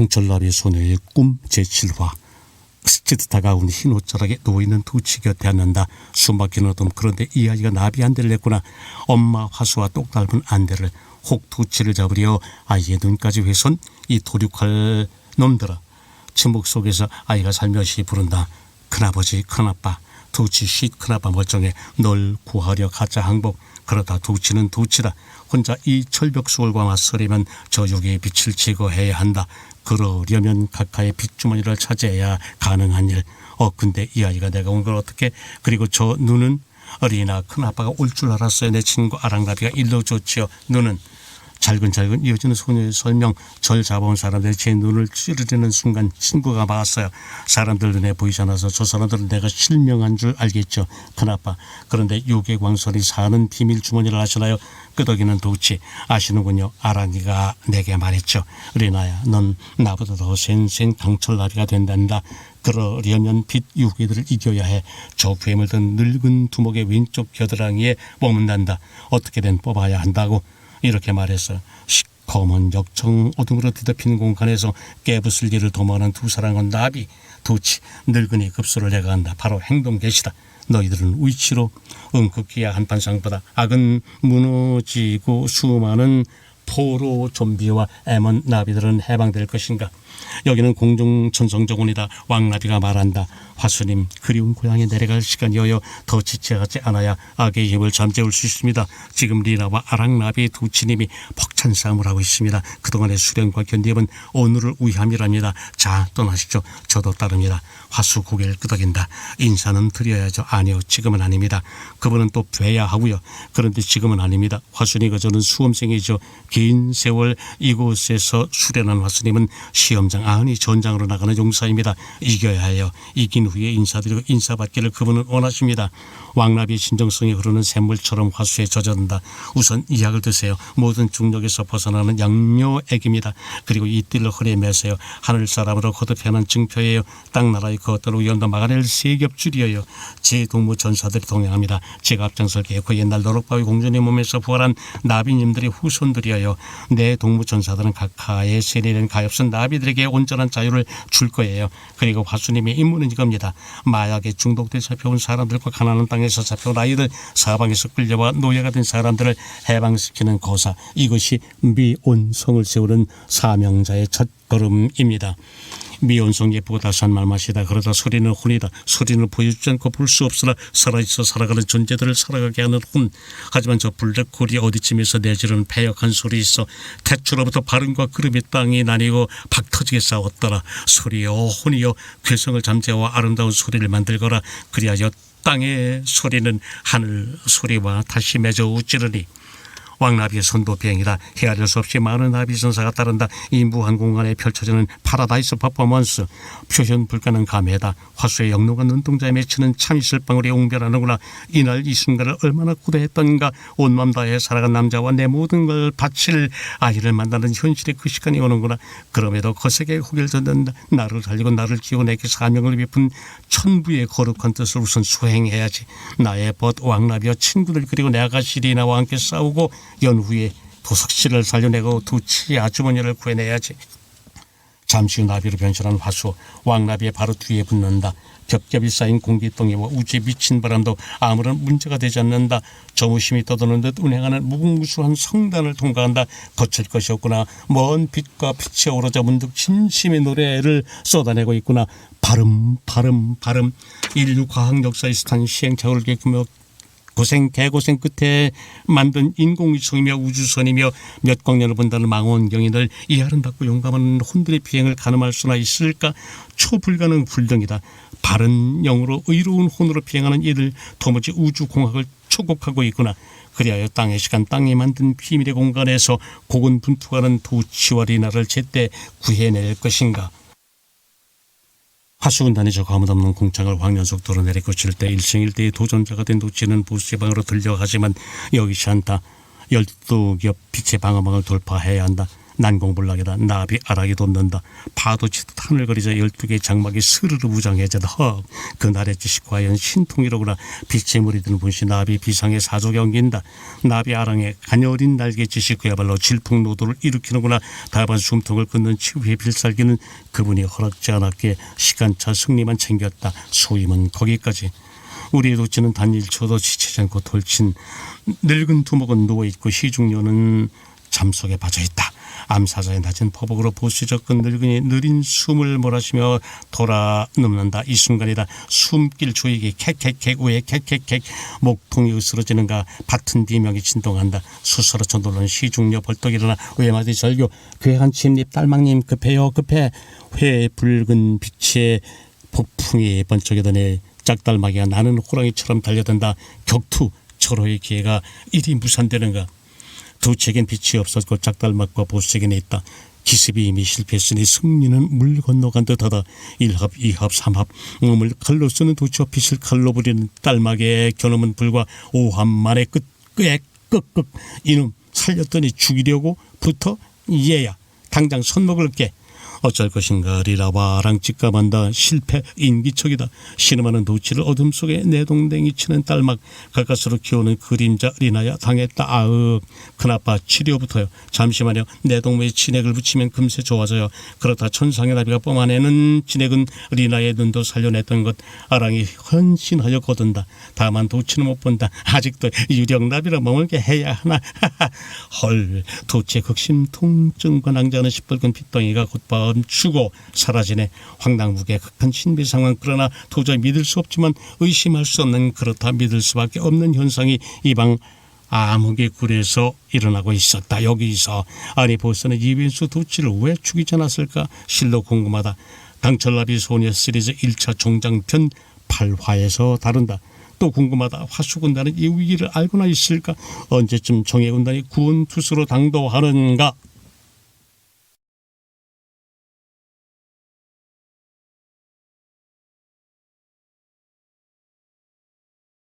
강철나비 소녀의 꿈 제7화 스치듯 다가온 흰 옷자락에 누워있는 두치 곁에 앉는다. 숨막히는 어둠 그런데 이 아이가 나비 안대를 냈구나. 엄마 화수와 똑 닮은 안대를 혹 두치를 잡으려 아이의 눈까지 훼손 이 도륙할 놈들아. 침묵 속에서 아이가 살며시 부른다. 큰아버지 큰아빠 두치 쉿 큰아빠 멀쩡해 널 구하려 가짜 항복 그러다 두치는 두치다 혼자 이 철벽 수월과 맞서려면 저 육의 빛을 제거해야 한다 그러려면 각하의 빗주머니를 차지해야 가능한 일. 어 근데 이 아이가 내가 온 걸 어떻게 그리고 저 눈은 어린이나 큰 아빠가 올 줄 알았어요. 내 친구 아랑나비가 일러 줬지요. 눈은 잘근잘근 이어지는 소녀의 설명 절 잡아온 사람들이 제 눈을 찌르려는 순간 친구가 막았어요. 사람들 눈에 보이지 않아서 저 사람들은 내가 실명한 줄 알겠죠. 큰아빠. 그런데 요괴광선이 사는 비밀 주머니를 아시나요? 끄덕이는 도치 아시는군요. 아랑이가 내게 말했죠. 리나야 넌 나보다 더 센센 강철나비가 된단다. 그러려면 빛 유괴들을 이겨야 해. 저 괴물 든 늙은 두목의 왼쪽 겨드랑이에 머문단다. 어떻게든 뽑아야 한다고. 이렇게 말했어. 시커먼 역청 어둠으로 뒤덮인 공간에서 깨부슬기를 도모하는 두 사랑은 나비, 도치, 늙은이 급소를 내가 한다. 바로 행동 개시다. 너희들은 위치로 응급기야 한판상보다 악은 무너지고 수많은 포로 좀비와 애먼 나비들은 해방될 것인가? 여기는 공중천성정원이다. 왕나비가 말한다. 화수님 그리운 고향에 내려갈 시간이어요. 더 지체하지 않아야 악의 힘을 잠재울 수 있습니다. 지금 리나와 아랑나비 두 치님이 벅찬 싸움을 하고 있습니다. 그동안의 수련과 견디음은 오늘을 위함이랍니다. 자 떠나시죠. 저도 따릅니다. 화수 고개를 끄덕인다. 인사는 드려야죠. 아니요 지금은 아닙니다. 그분은 또 뵈야 하고요. 그런데 지금은 아닙니다. 화순이가 저는 수험생이죠. 긴 세월 이곳에서 수련한 화수님은 시험 장 아니 전장으로 나가는 용사입니다. 이겨야 해요. 이긴 후에 인사드리고 인사받기를 그분은 원하십니다. 왕나비 진정성이 흐르는 샘물처럼 화수에 젖어든다. 우선 이 약을 드세요. 모든 중력에서 벗어나는 양료 액입니다. 그리고 이 띠를 허리에 매세요. 하늘 사람으로 거듭해는 증표예요. 땅 나라의 그 어떤 우연도 막아낼 세겹줄이에요. 제 동무 전사들이 동행합니다. 제가 앞장설 개고 옛날 노록바위 공주님 몸에서 부활한 나비님들의 후손들이에요. 내 동무 전사들은 각하의 세례된 가엾은 나비들 에게 온전한 자유를 줄 거예요. 그리고 화수님의 임무는 이겁니다. 마약에 중독돼 잡혀온 사람들과 가난한 땅에서 잡혀온 아이들 사방에서 끌려와 노예가 된 사람들을 해방시키는 거사 이것이 미온성을 세우는 사명자의 첫 걸음입니다. 미온성 예쁘고 다시한 말맛이다. 그러다 소리는 혼이다. 소리는 보여주지 않고 볼 수 없으나 살아있어 살아가는 존재들을 살아가게 하는 혼. 하지만 저 블랙홀이 어디쯤에서 내지르는 패역한 소리 있어. 태초로부터 발음과 그름의 땅이 나뉘고 박터지게 싸웠더라. 소리여 혼이여 괴성을 잠재워 아름다운 소리를 만들거라. 그리하여 땅의 소리는 하늘 소리와 다시 맺어 웃지르니 왕나비의 선도 비행이라 헤아릴 수 없이 많은 나비 전사가 따른다. 이 무한 공간에 펼쳐지는 파라다이스 퍼포먼스 표현 불가능 감회다. 화수의 영롱한 눈동자에 맺히는 참이슬 방울이 옹별하는구나. 이날 이 순간을 얼마나 고대했던가 온맘 다해 살아간 남자와 내 모든 걸 바칠 아이를 만나는 현실의 그 시간이 오는구나. 그럼에도 거세게 호기를 젓는다. 나를 살리고 나를 내게 사명을 베푼 천부의 거룩한 뜻을 우선 수행해야지. 나의 벗 왕나비와 친구들 그리고 내 아가씨 리나와 함께 싸우고 연후에 도석씨를 살려내고 두치 아주머니를 구해내야지. 잠시 후 나비로 변신한 화수 왕나비의 바로 뒤에 붙는다. 겹겹이 쌓인 공기덩이와 우주의 미친 바람도 아무런 문제가 되지 않는다. 저무심이 떠도는 듯 운행하는 무궁무수한 성단을 통과한다. 거칠 것이 없구나. 먼 빛과 빛이 어우러져 문득 진심의 노래를 쏟아내고 있구나. 발음 발음 발음 인류 과학 역사의 스탄 시행착오를 겪으며 고생 개고생 끝에 만든 인공위성이며 우주선이며 몇 광년을 본다는 망원경인들 이 아름답고 용감한 혼들의 비행을 가늠할 수나 있을까? 초불가능 불등이다. 바른 영으로 의로운 혼으로 비행하는 이들 도무지 우주공학을 초곡하고 있구나. 그리하여 땅의 시간 땅이 만든 비밀의 공간에서 고군분투하는 도치와 리 나를 제때 구해낼 것인가 하수군단이 저 가무없는 공창을 황연속도로 내리꽂힐 때 일생 일대의 도전자가 된 도치는 보스의 방으로 들려가지만 여기지 않다. 열두 겹 빛의 방어망을 돌파해야 한다. 난공불락이다 나비 아락이 돋는다. 파도 치듯 하늘거리자 열두 개의 장막이 스르르 무장해져다. 헉 그날의 짓이 과연 신통이로구나. 빛의 물이 드는 분시 나비 비상의 사족에 엉긴다. 나비 아랑의 가녀린 날개 짓이 그야말로 질풍노도를 일으키는구나. 다반 숨통을 끊는 치유의 필살기는 그분이 허락지 않았기에 시간차 승리만 챙겼다. 소임은 거기까지. 우리 도치는 단일초도 지치지 않고 돌친 늙은 두목은 누워있고 시중녀는 잠속에 빠져 있다. 암사자의 낮은 포복으로 보수 접근 늙은이 느린 숨을 몰아쉬며 돌아 눕는다. 이 순간이다. 숨길 조이기 캑캑캑 우에 캑캑캑 목통이 으스러지는가 밭은 비명이 진동한다. 수서로 놀란 시중녀 벌떡 일어나 외마디 절교 괴한 침립 딸망님 급해요 급해 회 붉은 빛에 폭풍이 번쩍이더니 짝달마기가 나는 호랑이처럼 달려든다. 격투 절호의 기회가 이리 무산되는가. 두 책엔 빛이 없었고 짝달막과 보색에는 있다. 기습이 이미 실패했으니 승리는 물 건너간 듯하다. 일합, 이합, 삼합, 몸을 칼로 쓰는 도치와 빛을 칼로 부리는 딸막의 겨놈은 불과 오합 만에 끝, 끄액, 끄끄. 이놈 살렸더니 죽이려고 붙어? 얘야, 당장 손목을 깨. 어쩔 것인가 리라와랑 직감한다 실패 인기척이다. 신음하는 도치를 어둠 속에 내동댕이 치는 딸막 가까스로 키우는 그림자 리나야 당했다. 아으. 큰아빠 치료부터요. 잠시만요. 내 동무에 진액을 붙이면 금세 좋아져요. 그렇다 천상의 나비가 뿜어내는 진액은 리나의 눈도 살려냈던 것. 아랑이 헌신하여 거둔다. 다만 도치는 못 본다. 아직도 유령나비라 머물게 해야 하나. 헐. 도치의 극심 통증과 낭자는 시뻘건 핏덩이가 곧바 로 멈추고 사라지네 황당무계 극한 신비 상황 그러나 도저히 믿을 수 없지만 의심할 수 없는 그렇다 믿을 수밖에 없는 현상이 이방 암흑의 굴에서 일어나고 있었다. 여기서 아니 보스는 이빈수 도치를 왜 죽이지 않았을까? 실로 궁금하다. 강철나비 소녀 시리즈 1차 종장편 8화에서 다룬다. 또 궁금하다. 화수군단은 이 위기를 알고나 있을까? 언제쯤 정예군단이 구원투수로 당도하는가?